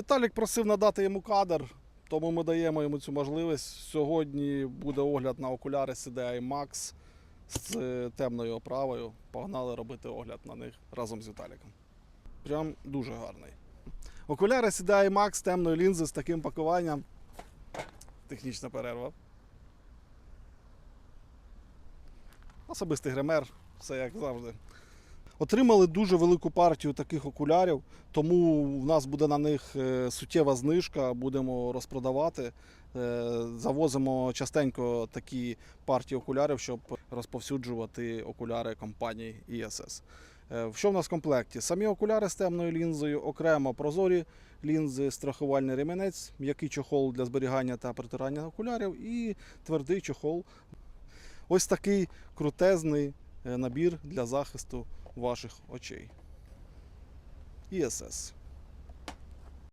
Віталік просив надати йому кадр, тому ми даємо йому цю можливість. Сьогодні буде огляд на окуляри CDI Max з е, темною оправою. Погнали робити огляд на них разом з Віталіком. Прям дуже гарний. Окуляри CDI Max темної лінзи з таким пакуванням. Технічна перерва. Особистий гример, все як завжди. Отримали дуже велику партію таких окулярів, тому в нас буде на них е, суттєва знижка, будемо розпродавати. Е, Завозимо частенько такі партії окулярів, щоб розповсюджувати окуляри компанії ISS. Е, Що в нас в комплекті? Самі окуляри з темною лінзою, окремо прозорі лінзи, страхувальний ремінець, м'який чохол для зберігання та притирання окулярів і твердий чохол. Ось такий крутезний набір для захисту ваших очей. ISS.